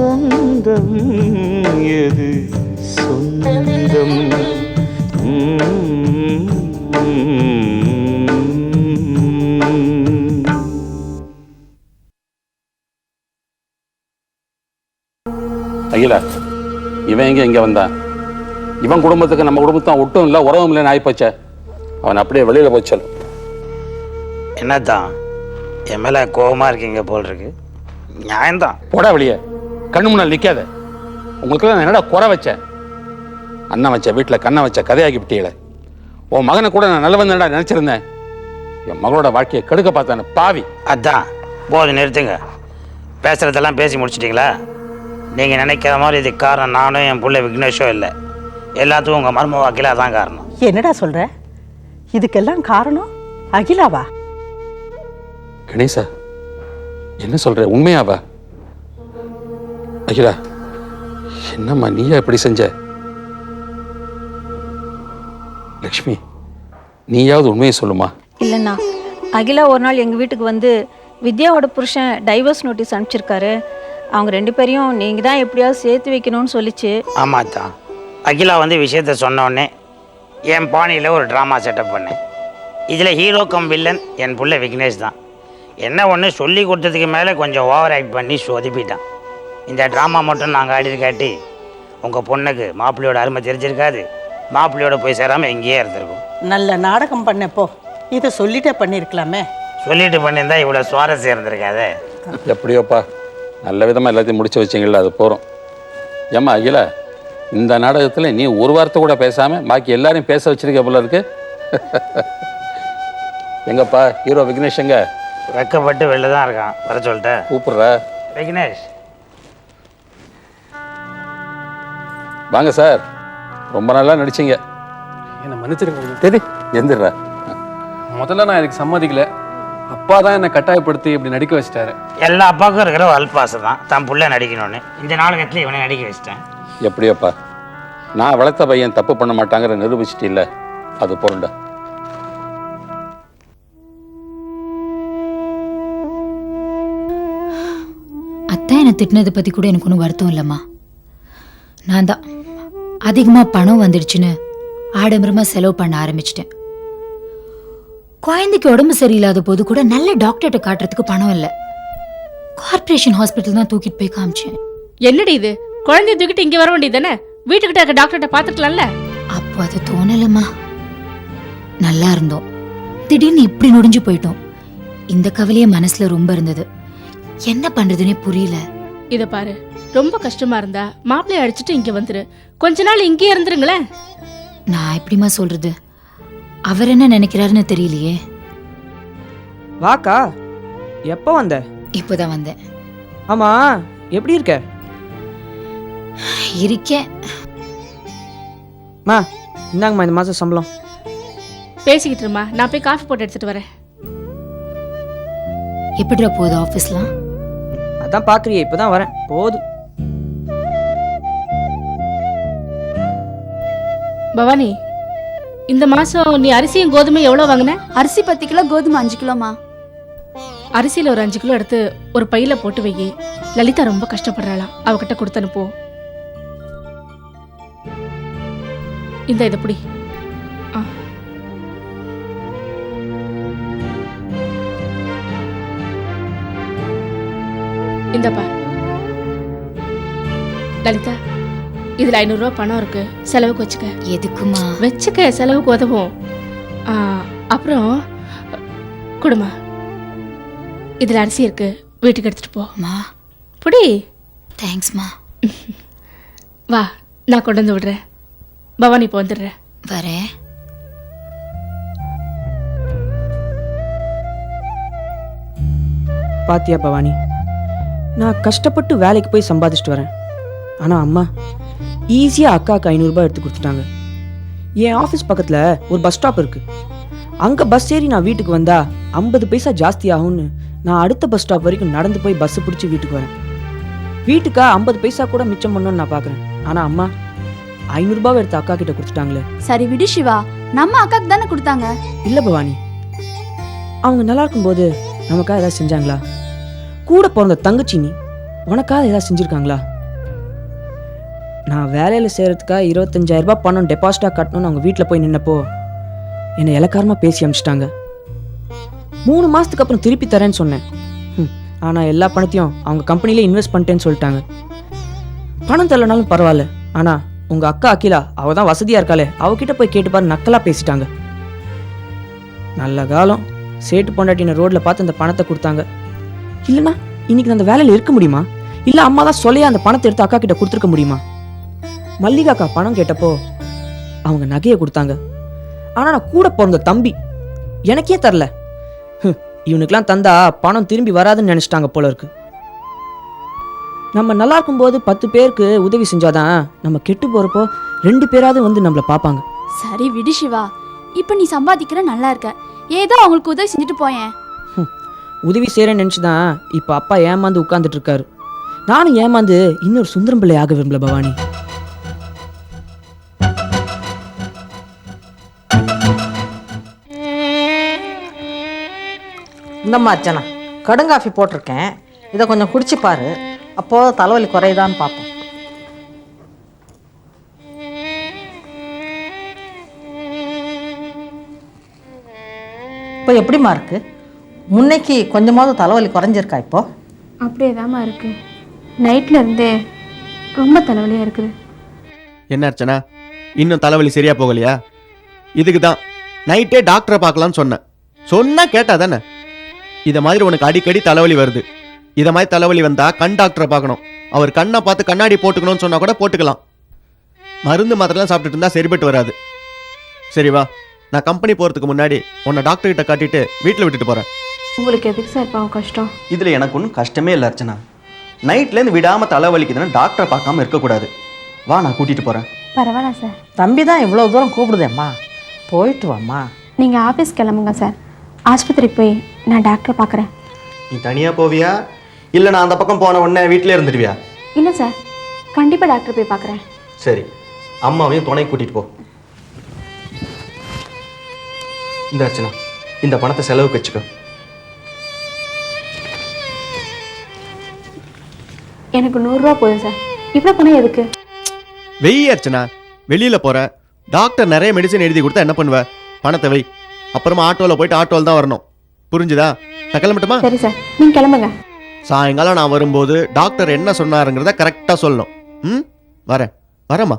சொந்தம் எது? சொந்தம். அகிலா இவன் எங்க இங்க வந்தான் இவன் குடும்பத்துக்கு நம்ம குடும்பத்தான் ஒட்டும் இல்லை உறவும் இல்லைன்னு ஆயிப்போச்சே. அவன் அப்படியே வெளியில போச்சல் என்னத்தான்? என் மேலே கோபமாக இருக்கீங்க போல் இருக்கு. நியாயம்தான். போடா வெளியே. கண்ணு முன்னால் நிக்காத. உங்களுக்கெல்லாம் நான் என்னடா குறை வச்சேன்? அண்ணன் வச்ச வீட்டில் கண்ணை வச்ச கதையாக்கி விட்டீங்களே. உன் மகனை கூட நான் நல்லவன் தான்டா நினைச்சிருந்தேன். என் மகளோட வாழ்க்கையை கெடுக்க பார்த்தானே பாவி. அதான். போதும் நிறுத்துங்க. பேசுகிறதெல்லாம் பேசி முடிச்சிட்டிங்களா? நீங்கள் நினைக்கிற மாதிரி இதுக்கு காரணம் நானும் என் பிள்ளை விக்னேஷோ இல்லை. எல்லாத்துக்கும் உங்கள் மர்ம வாக்கில் அதான் காரணம். என்னடா சொல்ற? இதுக்கெல்லாம் காரணம் அகிலாவா? கணேசா என்ன சொல்ற? உண்மையாவா? அகிலா என்னம்மா நீயா இப்படி செஞ்ச? லக்ஷ்மி நீயாவது உண்மையை சொல்லுமா? இல்லைண்ணா. அகிலா ஒரு நாள் எங்கள் வீட்டுக்கு வந்து வித்யாவோட புருஷன் டைவர்ஸ் நோட்டீஸ் அனுப்பிச்சிருக்காரு. அவங்க ரெண்டு பேரையும் நீங்கள் தான் எப்படியாவது சேர்த்து வைக்கணும்னு சொல்லிச்சு. ஆமாம் தான் அகிலா வந்து விஷயத்த சொன்ன உடனே என் பாணியில் ஒரு ட்ராமா செட்டப் பண்ணேன். இதில் ஹீரோ கம் வில்லன் என் புள்ள விக்னேஷ் தான். என்ன ஒன்று சொல்லி கொடுத்ததுக்கு மேலே கொஞ்சம் ஓவர் ஆக்ட் பண்ணி சொதப்பிட்டான். இந்த ட்ராமா மட்டும் நாங்கள் ஆடிருக்காட்டி உங்கள் பொண்ணுக்கு மாப்பிள்ளையோட அருமை தெரிஞ்சிருக்காது. மாப்பிள்ளையோட போய் சேராமல் எங்கேயே இருந்திருக்கும். நல்ல நாடகம் பண்ணப்போ இதை சொல்லிட்டே பண்ணியிருக்கலாமே சொல்லிட்டு பண்ணியிருந்தா இவ்வளோ சுவாரஸ்யம் இருந்திருக்காதே. எப்படியோப்பா? நல்ல விதமாக எல்லாத்தையும் முடிச்சு வச்சிங்கள அது போகிறோம் ஏம்மா அகிலா இந்த நாடகத்தில் நீ ஒரு வார்த்தை கூட பேசாமல் பாக்கி எல்லாரையும் பேச வச்சிருக்க போல இருக்கு. எங்கப்பா ஹீரோ விக்னேஷ் எங்க? வெக்கப்பட்டு வெளில தான் இருக்கான். வர சொல்லிட்டேன். கூப்பிடுற? விக்னேஷ். வாங்க சார். ரொம்ப நல்லா நடிச்சீங்க. என்னை மன்னிச்சிருங்க சரி எந்திரா முதல்ல நான் இதுக்கு சம்மதிக்கல. அப்பா தான் என்னை கட்டாயப்படுத்தி இப்படி நடிக்க வச்சிட்டாரு. எல்லா அப்பாவுக்கும் இருக்கிற ஒரு அல்பாசம் தான். தன் புள்ள நடிக்கணும்னு. இந்த நாடகத்தில் இவனை நடிக்க வச்சிட்டேன். எப்படியோப்பா? நான் வளர்த்த பையன் தப்பு பண்ண மாட்டாங்கிற நிரூபிச்சிட்டு இல்ல அது பொருண்டா? அத்தை என்னை திட்டினதை பற்றி கூட எனக்கு ஒன்றும் வருத்தம் இல்லைம்மா. நான் தான். அதிகமாக பணம் வந்துடுச்சுன்னு ஆடம்பரமாக செலவு பண்ண ஆரம்பிச்சிட்டேன். குழந்தைக்கு உடம்பு சரியில்லாத போது கூட நல்ல டாக்டர்கிட்ட காட்டுறதுக்கு பணம் இல்லை. கார்ப்பரேஷன் ஹாஸ்பிட்டல் தான் தூக்கிட்டு போய் காமிச்சேன். என்னடி இது? குழந்தைய தூக்கிட்டு இங்க வர வேண்டியது தானே வீட்டுக்கிட்ட இருக்க டாக்டர்கிட்ட பாத்துக்கலாம்ல அப்போ அது தோணலம்மா. நல்லா இருந்தோம். திடீர்னு இப்படி நொடிஞ்சு போயிட்டோம். இந்த கவலையே மனசுல ரொம்ப இருந்தது. என்ன பண்றதுனே புரியல. இத பாரு ரொம்ப கஷ்டமா இருந்தா மாப்பிள்ளைய அடிச்சிட்டு இங்க வந்துரு. கொஞ்ச நாள் இங்கேயே இருந்துருங்களேன். நான் எப்படிம்மா சொல்றது? அவர் என்ன நினைக்கிறாருன்னு தெரியலையே. வாக்கா எப்போ வந்த? இப்போதான் வந்தேன். ஆமா எப்படி இருக்க? இருக்கேன். மா இந்தாங்கம்மா இந்த மாதம் சம்பளம். பேசிக்கிட்டு இருமா நான் போய் காஃபி போட்டு எடுத்துட்டு வரேன். எப்படிடா போகுது ஆஃபீஸ்லாம்? அதான் பார்க்குறியே இப்போ தான் வரேன். போதும். பவானி இந்த மாசம் நீ அரிசியும் கோதுமை எவ்வளவு வாங்கின? அரிசி பத்து கிலோ கோதுமை அஞ்சு கிலோமா அரிசியில ஒரு அஞ்சு கிலோ எடுத்து ஒரு பையில போட்டு வை லலிதா ரொம்ப கஷ்டப்படுறாளாம் அவகிட்ட கொடுத்து அனுப்போ இந்த இதை புடி. இந்தப்பா. லலிதா இதுல ஐநூறு ரூபாய் பணம் இருக்கு. செலவுக்கு வச்சுக்க. எதுக்குமா? வச்சுக்க செலவுக்கு உதவும். ஆ, அப்புறம் குடுமா. இதுல அரிசி இருக்கு. வீட்டுக்கு எடுத்துட்டு போ. மா. புடி. தேங்க்ஸ்மா. வா நான் கொண்டு வந்து விடுறேன். பவானி இப்போ வந்துடுறேன் வரேன். பாத்தியா பவானி? நான் கஷ்டப்பட்டு வேலைக்கு போய் சம்பாதிச்சிட்டு வரேன். ஆனால் அம்மா ஈஸியாக அக்காவுக்கு ஐநூறுரூபா எடுத்து கொடுத்துட்டாங்க. என் ஆஃபீஸ் பக்கத்தில் ஒரு பஸ் ஸ்டாப் இருக்கு. அங்கே பஸ் ஏறி நான் வீட்டுக்கு வந்தா ஐம்பது பைசா ஜாஸ்தி ஆகும்னு நான் அடுத்த பஸ் ஸ்டாப் வரைக்கும் நடந்து போய் பஸ் பிடிச்சி வீட்டுக்கு வரேன். வீட்டுக்கா ஐம்பது பைசா கூட மிச்சம் பண்ணணும்னு நான் பார்க்குறேன் ஆனால் அம்மா ஐநூறுரூபாவை எடுத்து அக்கா கிட்ட கொடுத்துட்டாங்களே. சரி விடு சிவா. நம்ம அக்காக்கு தானே கொடுத்தாங்க. இல்லை பவானி அவங்க நல்லா இருக்கும்போது நமக்காக ஏதாவது செஞ்சாங்களா? கூட பிறந்த தங்கச்சி நீ உனக்காக ஏதாவது செஞ்சுருக்காங்களா? நான் வேலையில் செய்கிறதுக்காக இருபத்தஞ்சாயிரம் ரூபாய் பணம் டெபாசிட்டாக கட்டணும்னு அவங்க வீட்டில் போய் நின்னப்போ என்னை இலக்காரமாக பேசி அனுப்பிச்சிட்டாங்க மூணு மாதத்துக்கு அப்புறம் திருப்பி தரேன்னு சொன்னேன். ஆனால் எல்லா பணத்தையும் அவங்க கம்பெனிலே இன்வெஸ்ட் பண்ணிட்டேன்னு சொல்லிட்டாங்க. பணம் தரலனாலும் பரவாயில்ல ஆனால் உங்கள் அக்கா அகிலா அவள் தான் வசதியாக இருக்காளே அவகிட்ட போய் கேட்டு பாரு நக்கலாக பேசிட்டாங்க. நல்ல காலம் சேட்டு பொண்டாட்டின ரோட்டில் பார்த்து அந்த பணத்தை கொடுத்தாங்க. இல்லைனா இன்னைக்கு அந்த வேலையில் இருக்க முடியுமா? இல்லை அம்மா தான் சொல்லையா அந்த பணத்தை எடுத்து அக்கா கிட்ட கொடுத்துருக்க முடியுமா? மல்லிகாக்கா பணம் கேட்டப்போ அவங்க நகையை கொடுத்தாங்க. ஆனால் நான் கூட பிறந்த தம்பி எனக்கே தரல. ஹம், இவனுக்கெல்லாம் தந்தா பணம் திரும்பி வராதுன்னு நினச்சிட்டாங்க போல இருக்கு. நம்ம நல்லா இருக்கும்போது பத்து பேருக்கு உதவி செஞ்சாதான் நம்ம கெட்டு போகிறப்போ ரெண்டு பேராவது வந்து நம்மளை பார்ப்பாங்க சரி விடு சிவா. இப்போ நீ சம்பாதிக்கிற நல்லா இருக்க. ஏதோ அவங்களுக்கு உதவி செஞ்சுட்டு போயேன். உதவி செய்கிறேன்னு நினச்சி தான் இப்போ அப்பா ஏமாந்து உட்காந்துட்டு இருக்காரு நானும் ஏமாந்து இன்னொரு சுந்தரம் பிள்ளை ஆக விரும்பல பவானி. இந்தம்மா அர்ச்சனா கடுங்காஃபி போட்டிருக்கேன். இதை கொஞ்சம் குடிச்சு பாரு. அப்போது தலைவலி குறையுதான்னு பார்ப்போம். இப்போ எப்படிம்மா இருக்கு? முன்னைக்கு கொஞ்சமாவது தலைவலி குறைஞ்சிருக்கா இப்போ? அப்படியே தாம்மா இருக்கு. நைட்ல இருந்தே ரொம்ப தலைவலியா இருக்குது. என்ன அர்ச்சனா? இன்னும் தலைவலி சரியா போகலையா? இதுக்கு தான். நைட்டே டாக்டரை பார்க்கலாம்னு சொன்னேன். சொன்னா கேட்டா தானே? இதை மாதிரி உனக்கு அடிக்கடி தலைவலி வருது. இதை மாதிரி தலைவலி வந்தா கண் டாக்டரை பார்க்கணும். அவர் கண்ணை பார்த்து கண்ணாடி போட்டுக்கணும்னு சொன்னா கூட போட்டுக்கலாம். மருந்து மாத்திரலாம் சாப்பிட்டுட்டு இருந்தா சரிப்பட்டு வராது. சரி வா. நான் கம்பெனி போறதுக்கு முன்னாடி உன்னை டாக்டர் கிட்ட காட்டிட்டு வீட்டில் விட்டுட்டு போறேன். உங்களுக்கு எதுக்கு சார் பாவம் கஷ்டம்? இதில் எனக்கு ஒன்றும் கஷ்டமே இல்லை அர்ச்சனா. நைட்லேருந்து விடாமல் தலைவலிக்குதுன்னா டாக்டரை பார்க்காம இருக்கக்கூடாது. வா நான் கூட்டிகிட்டு போகிறேன் பரவாயில்ல சார். தம்பி தான் இவ்வளோ தூரம் கூப்பிடுதேம்மா போயிட்டு வாம்மா. நீங்க ஆஃபீஸ் கிளம்புங்க சார். ஆஸ்பத்திரிக்கு போய் நான் டாக்டரை பார்க்குறேன். நீ தனியாக போவியா? இல்லை நான் அந்த பக்கம் போன உடனே வீட்டிலே இருந்துடுவியா? இல்லை சார். கண்டிப்பாக டாக்டர் போய் பார்க்குறேன். சரி. அம்மாவையும் துணை கூட்டிகிட்டு போ. இந்த அர்ச்சனா இந்த பணத்தை செலவுக்கு வச்சுக்கோ. எனக்கு நூறுரூவா போதும் சார். இவ்வளோ பணம் எதுக்கு? வெய் அர்ச்சனா வெளியில போற. டாக்டர் நிறைய மெடிசன் எழுதி கொடுத்தா என்ன பண்ணுவ? பணத்தை வை அப்புறமா ஆட்டோவில் போயிட்டு ஆட்டோவில் தான் வரணும். புரிஞ்சுதா? நான் கிளம்பட்டுமா? சரி சார் நீங்கள் கிளம்புங்க. சாயங்காலம் நான் வரும்போது டாக்டர் என்ன சொன்னாருங்கிறத கரெக்டாக சொல்லணும். ம்? வரேன். வரேம்மா.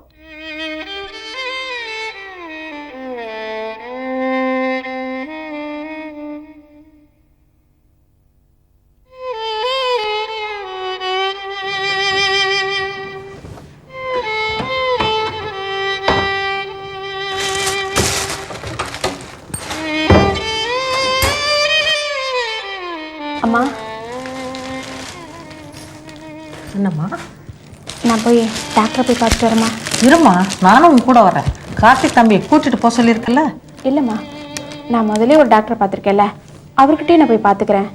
அம்மா. என்னம்மா? நான் போய் டாக்டரை போய் பார்த்துட்டு வரேம்மா. இருமா நானும் உன் கூட வரேன். கார்த்திக் தம்பியை கூட்டிட்டு போக சொல்லியிருக்கல இல்லைம்மா நான் முதல்ல ஒரு டாக்டரை பார்த்துருக்கேன்ல. அவர்கிட்டயே நான் போய் பார்த்துக்கிறேன்.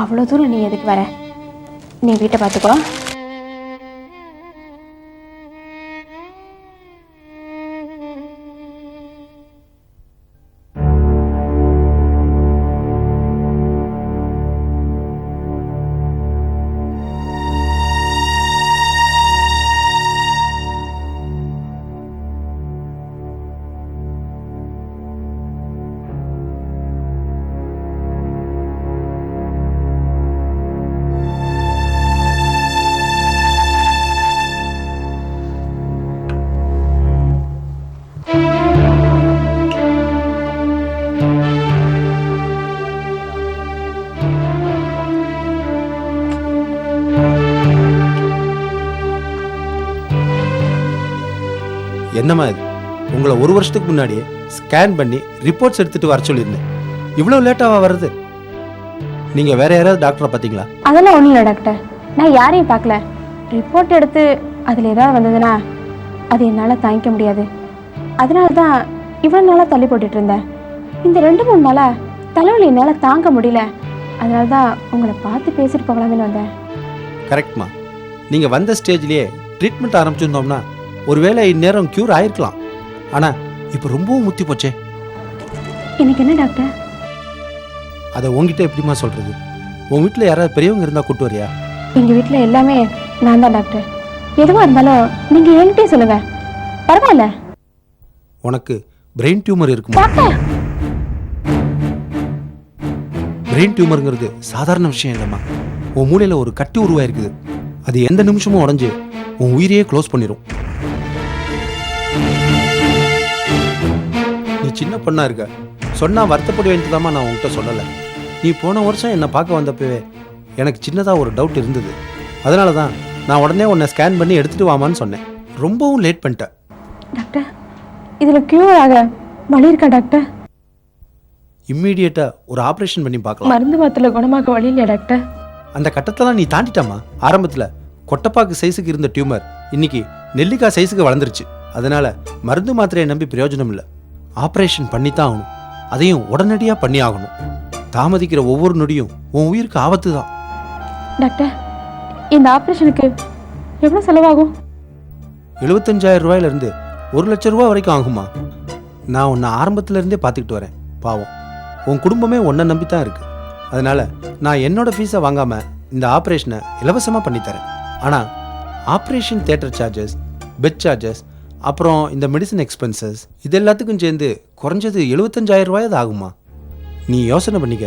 அவ்வளோ தூரம் நீ எதுக்கு வர? நீ வீட்டை பார்த்துக்கோ. என்னம்மா இது? உங்களை ஒரு வருஷத்துக்கு முன்னாடி ஸ்கேன் பண்ணி ரிப்போர்ட்ஸ் எடுத்துட்டு வர சொல்லியிருந்தேன். இவ்வளோ லேட்டாவா வருது நீங்கள் வேற யாராவது டாக்டரை பார்த்தீங்களா? அதெல்லாம் ஒன்றும் இல்லை டாக்டர் நான் யாரையும் பார்க்கல. ரிப்போர்ட் எடுத்து அதில் ஏதாவது வந்ததுன்னா அது என்னால் தாங்கிக்க முடியாது. அதனால தான் இவ்வளோ நாளாக தள்ளி போட்டுட்டு இருந்தேன். இந்த ரெண்டு மூணு நாளாக தலைவலி என்னால் தாங்க முடியல. அதனால தான் உங்களை பார்த்து பேசிட்டு போகலாமேன்னு வந்தேன். கரெக்ட்மா நீங்கள் வந்த ஸ்டேஜ்லேயே ட்ரீட்மெண்ட் ஆரம்பிச்சிருந்தோம்னா ஒருவேளை இந்நேரம் க்யூர் ஆயிருக்கலாம். ஆனால் இப்போ ரொம்பவும் முத்தி போச்சே. எனக்கு என்ன டாக்டர்? அதை உங்ககிட்ட எப்படிம்மா சொல்கிறது உன் வீட்டில் யாராவது பெரியவங்க இருந்தால் கூட்டு வரியா? எங்கள் வீட்டில் எல்லாமே நான் தான் டாக்டர். எதுவாக இருந்தாலும் நீங்கள் என்கிட்டயே சொல்லுங்க. பரவாயில்ல. உனக்கு பிரெயின் டியூமர் இருக்குமா? பிரெயின் டியூமருங்கிறது சாதாரண விஷயம் இல்லைம்மா. உன் மூளையில் ஒரு கட்டி உருவாயிருக்குது. அது எந்த நிமிஷமும் உடஞ்சு உன் உயிரையே க்ளோஸ் பண்ணிடும் சின்ன பொண்ணா இருக்க. சொன்னா வருத்தப்பட வேண்டியதாம்மா நான் உன்கிட்ட சொல்லலை. நீ போன வருஷம் என்னை பார்க்க வந்தப்பவே எனக்கு சின்னதாக ஒரு டவுட் இருந்தது. அதனால தான் நான் உடனே உன்னை ஸ்கேன் பண்ணி எடுத்துட்டு வாமான்னு சொன்னேன். ரொம்பவும் லேட் பண்ணிட்டேன் டாக்டர் இதில் க்யூர் ஆக வழி இருக்கா டாக்டர்? இம்மீடியட்டாக ஒரு ஆப்ரேஷன் பண்ணி பார்க்கலாம். மருந்து மாத்திரை குணமாக்க வழி இல்லையா டாக்டர்? அந்த கட்டத்தெல்லாம் நீ தாண்டிட்டாமா ஆரம்பத்தில் கொட்டப்பாக்கு சைஸுக்கு இருந்த டியூமர் இன்னைக்கு நெல்லிக்காய் சைஸுக்கு வளர்ந்துருச்சு. அதனால மருந்து மாத்திரையை நம்பி பிரயோஜனம் இல்லை. ஆப்ரேஷன் பண்ணித்தான் ஆகணும். அதையும் உடனடியாக பண்ணி ஆகணும். தாமதிக்கிற ஒவ்வொரு நொடியும் உன் உயிருக்கு ஆபத்து தான் டாக்டர் இந்த ஆப்ரேஷனுக்கு எவ்வளோ செலவாகும்? எழுபத்தஞ்சாயிரம் ரூபாயிலிருந்து ஒரு லட்ச ரூபா வரைக்கும் ஆகுமா நான் உன்னை ஆரம்பத்துல இருந்தே பார்த்துக்கிட்டு வரேன். பாவம். உன் குடும்பமே உன்னை நம்பி தான் இருக்கு. அதனால நான் என்னோட ஃபீஸை வாங்காம இந்த ஆப்ரேஷனை இலவசமாக பண்ணித்தரேன். ஆனால் operation theatre charges bed charges அப்புறம் இந்த மெடிசன் எக்ஸ்பென்சஸ் இது எல்லாத்துக்கும் சேர்ந்து குறைஞ்சது எழுபத்தஞ்சாயிரம் ரூபாயாவது ஆகுமா நீ யோசனை பண்ணிக்க.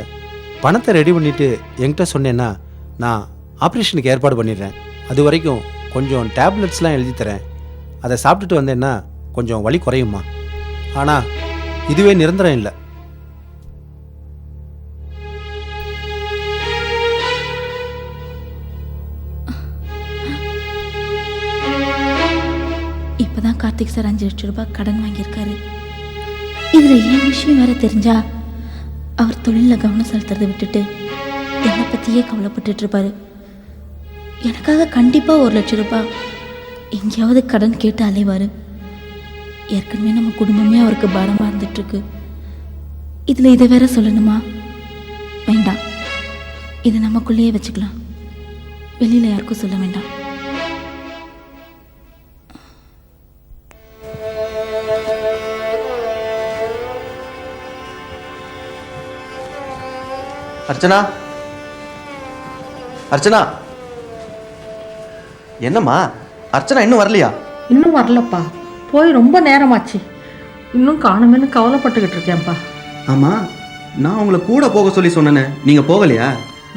பணத்தை ரெடி பண்ணிட்டு என்கிட்ட சொன்னேன்னா நான் ஆப்ரேஷனுக்கு ஏற்பாடு பண்ணிடுறேன். அது வரைக்கும் கொஞ்சம் டேப்லெட்ஸ்லாம் எழுதி தரேன். அதை சாப்பிட்டுட்டு வந்தேன்னா கொஞ்சம் வலி குறையுமா ஆனால் இதுவே நிரந்தரம் இல்லை. இப்பதான் கார்த்திக் சார் அஞ்சு லட்சம் ரூபாய் கடன் வாங்கியிருக்காரு. இதுல என் விஷயம் வேற தெரிஞ்சா அவர் தொழில கவனம் செலுத்துறதை விட்டுட்டு என்னை பத்தியே கவலைப்பட்டுட்டு இருப்பாரு. எனக்காக கண்டிப்பா ஒரு லட்சம் ரூபாய் எங்கேயாவது கடன் கேட்டு அலைவாரு. ஏற்கனவே நம்ம குடும்பமே அவருக்கு பாரமா இருந்துட்டு இருக்கு இதுல இதை வேற சொல்லணுமா? வேண்டாம். இதை நமக்குள்ளேயே வச்சுக்கலாம். வெளியில யாருக்கும் சொல்ல வேண்டாம். அர்ச்சனா? அர்ச்சனா? என்னம்மா? அர்ச்சனா இன்னும் வரலையா? இன்னும் வரலப்பா. போய் ரொம்ப நேரமாச்சு. இன்னும் காணுமேன்னு கவலைப்பட்டுக்கிட்டு இருக்கேன்ப்பா. ஆமா நான் உங்களை கூட போக சொல்லி சொன்னேனே. நீங்க போகலையா?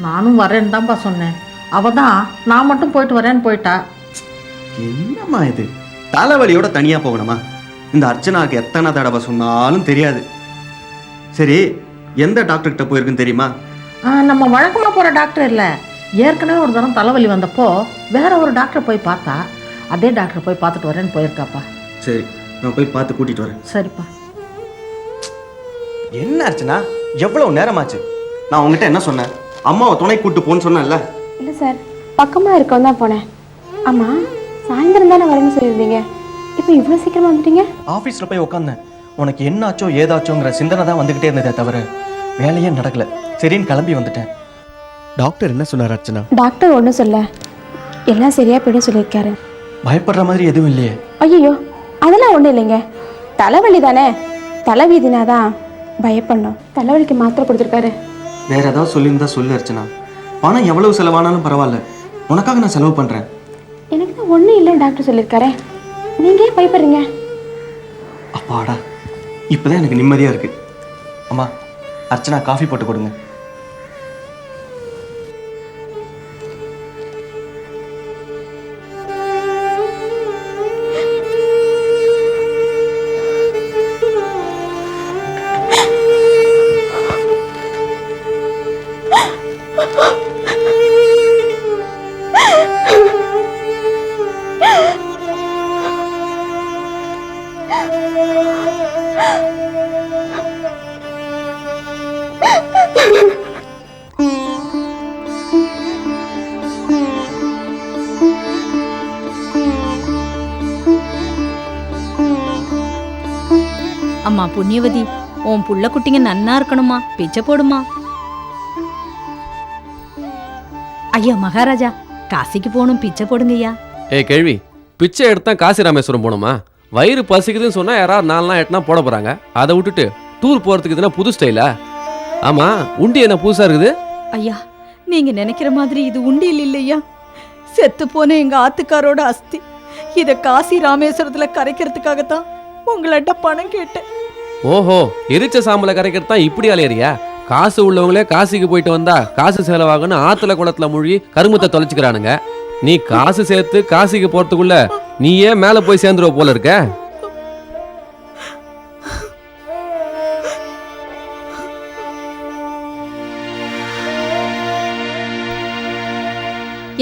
நானும் வரேன்னு தான்ப்பா சொன்னேன். அவ தான் நான் மட்டும் போயிட்டு வரேன்னு போயிட்டா. என்னம்மா இது? தலைவலியோட தனியா போகணுமா? இந்த அர்ச்சனாவுக்கு எத்தனை தடவை சொன்னாலும் தெரியாது. சரி எந்த டாக்டர் கிட்ட போயிருக்குன்னு தெரியுமா? நம்ம வழக்கமாக போகிற டாக்டர் இல்லை. ஏற்கனவே ஒரு தரம் தலைவலி வந்தப்போ வேற ஒரு டாக்டரை போய் பார்த்தா அதே டாக்டரை போய் பார்த்துட்டு வரேன்னு போயிருக்காப்பா. சரி நான் போய் பார்த்து கூட்டிட்டு வரேன். சரிப்பா. என்ன அர்ச்சனா? எவ்வளவு நேரமாச்சு? நான் உங்ககிட்ட என்ன சொன்னேன்? அம்மாவை துணை கூட்டு போன்னு சொன்னேன்ல. இல்லை சார் பக்கமாக இருக்கவும் தான் போனேன். ஆமாம் சாயந்தரம் தானே வரேன்னு சொல்லியிருந்தீங்க. இப்போ இவ்வளோ சீக்கிரமாக வந்துட்டீங்க? ஆஃபீஸில் போய் உட்காந்தேன் உனக்கு என்னாச்சோ ஏதாச்சோங்கிற சிந்தனை தான் வந்துக்கிட்டே இருந்ததே தவிர வேலையே நடக்கல. சரின்னு கிளம்பி வந்துட்டேன். டாக்டர் என்ன சொன்னார் அர்ச்சனா? டாக்டர் ஒன்றும் சொல்ல. எல்லாம் சரியாக போயிடும் சொல்லியிருக்காரு. பயப்படுற மாதிரி எதுவும் இல்லையே. ஐயோ அதெல்லாம் ஒன்றும் இல்லைங்க. தலைவலி தானே? தலைவீதினா தான் பயப்படணும். தலைவலிக்கு மாத்திரை கொடுத்துருக்காரு. வேற ஏதாவது சொல்லியிருந்தா சொல்லு அர்ச்சனா. பணம் எவ்வளவு செலவானாலும் பரவாயில்ல. உனக்காக நான் செலவு பண்ணுறேன் எனக்கு தான் ஒன்றும் இல்லைன்னு டாக்டர் சொல்லியிருக்காரே. நீங்கள் ஏன் பயப்படுறீங்க? அப்பாடா இப்போதான் எனக்கு நிம்மதியாக இருக்கு. அம்மா அர்ச்சனா காஃபி போட்டு கொடுங்க. புண்ணியவதி உன் புள்ள குட்டிங்க நன்னா இருக்கணுமா? பிச்சை போடுமா? ஐயா மகாராஜா காசிக்கு போகணும் பிச்சை போடுங்கய்யா. ஏய் கேள்வி பிச்சை எடுத்தா காசி ராமேஸ்வரம் போகணுமா? வயிறு பசிக்குதுன்னு சொன்னா யாராவது நாலுலாம் எட்டுனா போட போறாங்க. அதை விட்டுட்டு டூர் போறதுக்கு இதுனா புது ஸ்டைலா ஆமா உண்டி என்ன புதுசா இருக்குது? ஐயா நீங்க நினைக்கிற மாதிரி இது உண்டியல் இல்லையா? செத்து போன எங்க ஆத்துக்காரோட அஸ்தி. இத காசி ராமேஸ்வரத்துல கரைக்கிறதுக்காகத்தான் உங்கள்ட்ட பணம் கேட்டேன். ஓஹோ எரிச்ச சாம்பலை கரைக்கிறது தான் இப்படி அலையறியா? காசு உள்ளவங்களே காசிக்கு போயிட்டு வந்தா காசு செலவாகுன்னு ஆத்துல குளத்துல மூழ்கி கருமத்தை தொலைச்சுக்கிறானுங்க. நீ காசு சேர்த்து காசிக்கு போறதுக்குள்ள நீயே மேல போய் சேர்ந்துருவ போல இருக்க.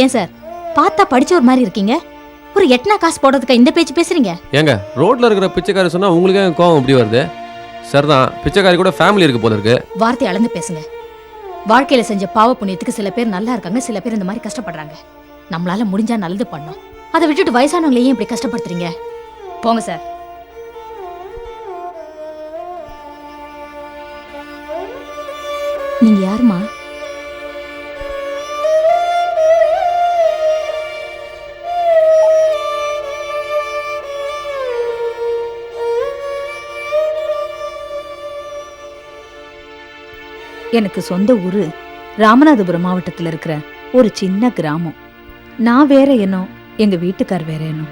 ஏன் சார் பார்த்தா படிச்ச ஒரு மாதிரி இருக்கீங்க? ஒரு எட்டனா காசு போடுறதுக்கு இந்த பேச்சு பேசுறீங்க? ஏங்க ரோட்ல இருக்கிற பிச்சைக்காரி சொன்னா உங்களுக்கு ஏன் கோவம் இப்படி வருது? சரிதான். பிச்சைக்காரி கூட ஃபேமிலி இருக்கு போல இருக்கு. வார்த்தை அளந்து பேசுங்க. வாழ்க்கையில செஞ்ச பாவ புண்ணியத்துக்கு சில பேர் நல்லா இருக்காங்க சில பேர் இந்த மாதிரி கஷ்டப்படுறாங்க. நம்மளால முடிஞ்சா நல்லது பண்ணோம். அதை விட்டுட்டு வயசானவங்களையும் இப்படி கஷ்டப்படுத்துறீங்க? போங்க சார். நீங்க யாருமா எனக்கு சொந்த ஊரு ராமநாதபுரம் மாவட்டத்தில் இருக்கிற ஒரு சின்ன கிராமம். நான் வேற என்னோ எங்க வீட்டுக்கார் வேற என்னோ.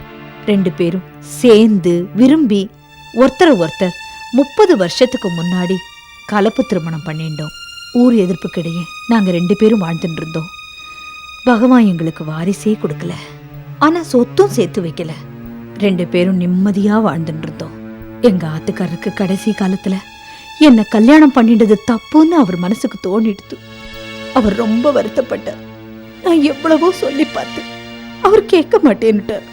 ரெண்டு பேரும் சேர்ந்து விரும்பி ஒருத்தர் ஒருத்தர் முப்பது வருஷத்துக்கு முன்னாடி கலப்பு திருமணம் பண்ணிட்டோம் ஊர் எதிர்ப்புக்கிடையே நாங்கள் ரெண்டு பேரும் வாழ்ந்துட்டு இருந்தோம். பகவான் எங்களுக்கு வாரிசே கொடுக்கல. ஆனா சொத்தும் சேர்த்து வைக்கல. ரெண்டு பேரும் நிம்மதியா வாழ்ந்துட்டு இருந்தோம். எங்க ஆத்துக்காரருக்கு கடைசி காலத்துல என்ன கல்யாணம் பண்ணிட்டது தப்புன்னு அவர் மனசுக்கு தோணிடுது அவர் ரொம்ப வருத்தப்பட்டார். நான் எவ்வளவோ சொல்லி பார்த்தேன். அவர் கேட்க மாட்டேன்னுட்டார்.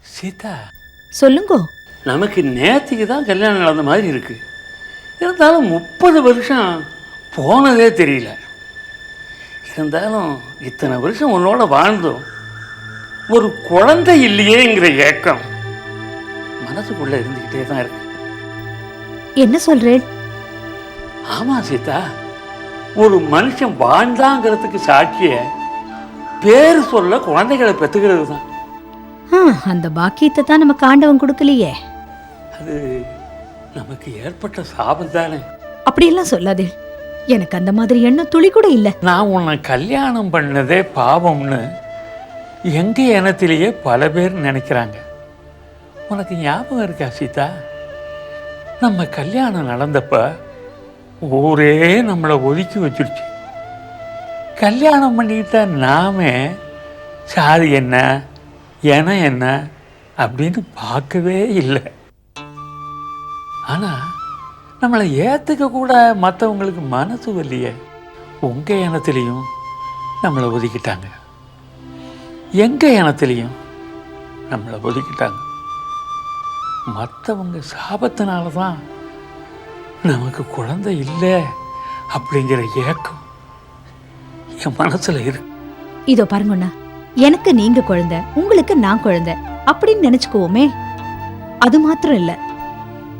சீதா. சொல்லுங்கோ. நமக்கு நேற்றுக்கு தான் கல்யாணம் நடந்த மாதிரி இருக்கு. இருந்தாலும் முப்பது வருஷம் போனதே தெரியல. இருந்தாலும் இத்தனை வருஷம் உன்னோட வாழ்ந்தோம். ஒரு குழந்தை இல்லையேங்கிற ஏக்கம் மனசுக்குள்ள இருந்துக்கிட்டே தான் இருக்கு. என்ன சொல்றேன்? ஆமா சீதா. ஒரு மனுஷன் வாழ்ந்தாங்கிறதுக்கு சாட்சிய பேர் சொல்ல குழந்தைகளை பெற்றுக்கிறது தான் அந்த பாக்கியத்தை தான் நமக்கு ஆண்டவன் கொடுக்கலையே. அது நமக்கு ஏற்பட்ட சாபம் தானே அப்படியெல்லாம் சொல்லாதே. எனக்கு அந்த மாதிரி எண்ணம் துளி கூட இல்ல. நான் உன்னை கல்யாணம் பண்ணதே பாவம்னு எங்க இனத்திலேயே பல பேர் நினைக்கிறாங்க. உனக்கு ஞாபகம் இருக்கா சீதா? நம்ம கல்யாணம் நடந்தப்ப ஊரே நம்மளை ஒதுக்கி வச்சிருச்சு. கல்யாணம் பண்ணிக்கிட்ட நாம சாதி என்ன? இனம் என்ன? அப்படின்னு பார்க்கவே இல்லை. ஆனால் நம்மளை ஏற்றுக்க கூட மற்றவங்களுக்கு மனசு வரலையே. உங்கள் இனத்துலேயும் நம்மளை ஒதுக்கிட்டாங்க. எங்கள் இனத்துலேயும் நம்மளை ஒதுக்கிட்டாங்க. மற்றவங்க சாபத்தினால தான் நமக்கு குழந்தை இல்லை அப்படிங்கிற ஏக்கம் என் மனசில் இருக்கு. இதோ பாருங்கண்ணா எனக்கு நீங்க குழந்தை உங்களுக்கு நான் குழந்தை அப்படின்னு நினைச்சுக்குவோமே. அது மாத்திரம் இல்ல.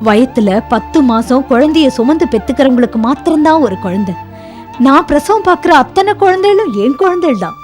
வயத்துல பத்து மாசம் குழந்தைய சுமந்து பெத்துக்கிறவங்களுக்கு மாத்திரம்தான் ஒரு குழந்தை. நான் பிரசவம் பார்க்குற அத்தனை குழந்தைகளும் என் குழந்தைகள் தான்.